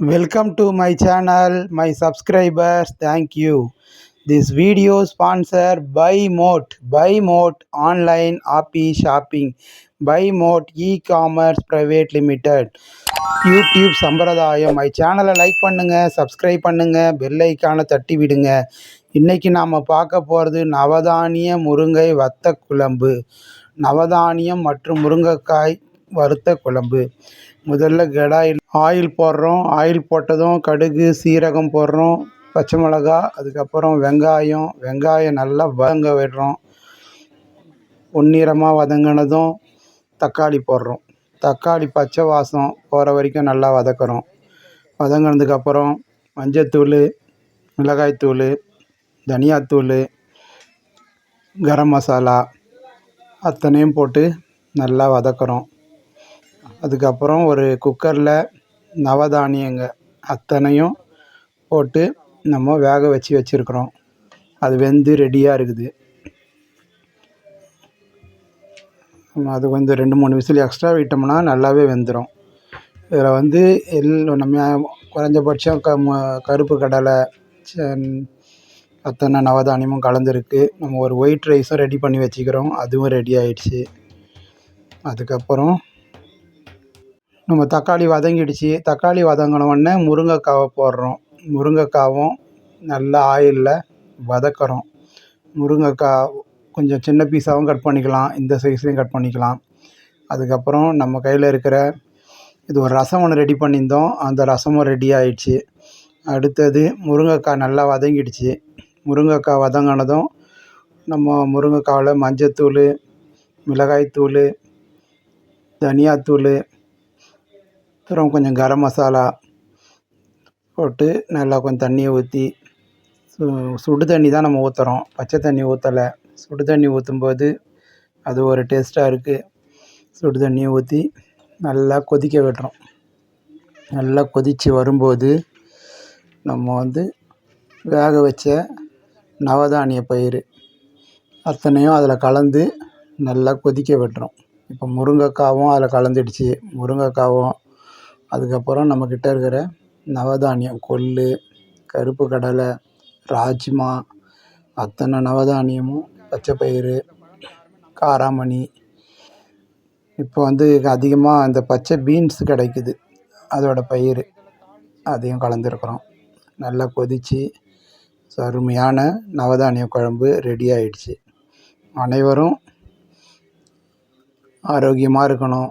Welcome to my channel, my subscribers. Thank you. This video sponsored by Moat, by Moat Online Happy Shopping, by Moat E-commerce Private Limited. YouTube சம்பிரதாயம் my சேனலை like பண்ணுங்க subscribe பண்ணுங்க bell ஐக்கானை தட்டி விடுங்க இன்னைக்கு நாம் பார்க்க போகிறது நவதானிய முருங்கை வத்த குழம்பு நவதானியம் மற்றும் முருங்கைக்காய் வறுத்த குழம்பு முதல்ல கடாயில் ஆயில் போடுறோம். ஆயில் போட்டதும் கடுகு சீரகம் போடுறோம். பச்சை மிளகா அதுக்கப்புறம் வெங்காயம். வெங்காயம் நல்லா வதங்க விடுறோம். பொன்னிறமாக வதங்கினதும் தக்காளி போடுறோம். தக்காளி பச்சை வாசம் போகிற வரைக்கும் நல்லா வதக்குறோம். வதங்கினதுக்கப்புறம் மஞ்சத்தூள் மிளகாய்த்தூள் தனியாத்தூள் கரம் மசாலா அத்தனையும் போட்டு நல்லா வதக்குறோம். அதுக்கப்புறம் ஒரு குக்கரில் நவதானியங்க அத்தனையும் போட்டு நம்ம வேக வச்சு வச்சுருக்குறோம். அது வெந்து ரெடியாக இருக்குது. அது வந்து ரெண்டு மூணு விசில் எக்ஸ்ட்ரா விட்டோம்னா நல்லாவே வெந்துடும் இதில் வந்து எல் நம்ம குறைஞ்சபட்சம் க கருப்பு கடலை அத்தனை நவதானியமும் கலந்துருக்கு. நம்ம ஒரு ஒயிட் ரைஸும் ரெடி பண்ணி வச்சுக்கிறோம். அதுவும் ரெடி ஆயிடுச்சு. அதுக்கப்புறம் நம்ம தக்காளி வதங்கிடுச்சு. தக்காளி வதங்கின முருங்கைக்காவை போடுறோம். முருங்கைக்காவும் நல்லா ஆயிலில் வதக்குறோம். முருங்கைக்காய் கொஞ்சம் சின்ன பீஸாகவும் கட் பண்ணிக்கலாம். இந்த சைஸ்லேயும் கட் பண்ணிக்கலாம். அதுக்கப்புறம் நம்ம கையில் இருக்கிற இது ஒரு ரசம் ஒன்று ரெடி பண்ணியிருந்தோம். அந்த ரசமும் ரெடி ஆயிடுச்சு. அடுத்தது முருங்கைக்காய் நல்லா வதங்கிடுச்சு. முருங்கைக்காய் வதங்கினதும் நம்ம முருங்கைக்காவில் மஞ்சத்தூள் மிளகாய்த்தூள் தனியாத்தூள் அப்புறம் கொஞ்சம் கரம் மசாலா போட்டு நல்லா கொஞ்சம் தண்ணியை ஊற்றி சு சுடு தண்ணி தான் நம்ம ஊற்றுறோம் பச்சை தண்ணி ஊற்றலை சுடு தண்ணி ஊற்றும்போது அது ஒரு டேஸ்ட்டாக இருக்குது சுடு தண்ணியை ஊற்றி நல்லா கொதிக்க விடுறோம். நல்லா கொதித்து வரும்போது நம்ம வந்து வேக வச்ச நவதானிய பயிர் அத்தனையும் அதில் கலந்து நல்லா கொதிக்க விட்டுறோம். இப்போ முருங்கைக்காவும் அதில் கலந்துடுச்சு. முருங்கைக்காவும் அதுக்கப்புறம் நம்மக்கிட்ட இருக்கிற நவதானியம் கொள்ளு கருப்பு கடலை ராஜ்மா அத்தனை நவதானியமும் பச்சைப்பயிறு காராமணி. இப்போ வந்து அதிகமாக இந்த பச்சை பீன்ஸ் கிடைக்குது. அதோட பயிர் அதையும் கலந்துருக்குறோம். நல்லா கொதித்து அருமையான நவதானிய குழம்பு ரெடி ஆயிடுச்சு. அனைவரும் ஆரோக்கியமாக இருக்கணும்.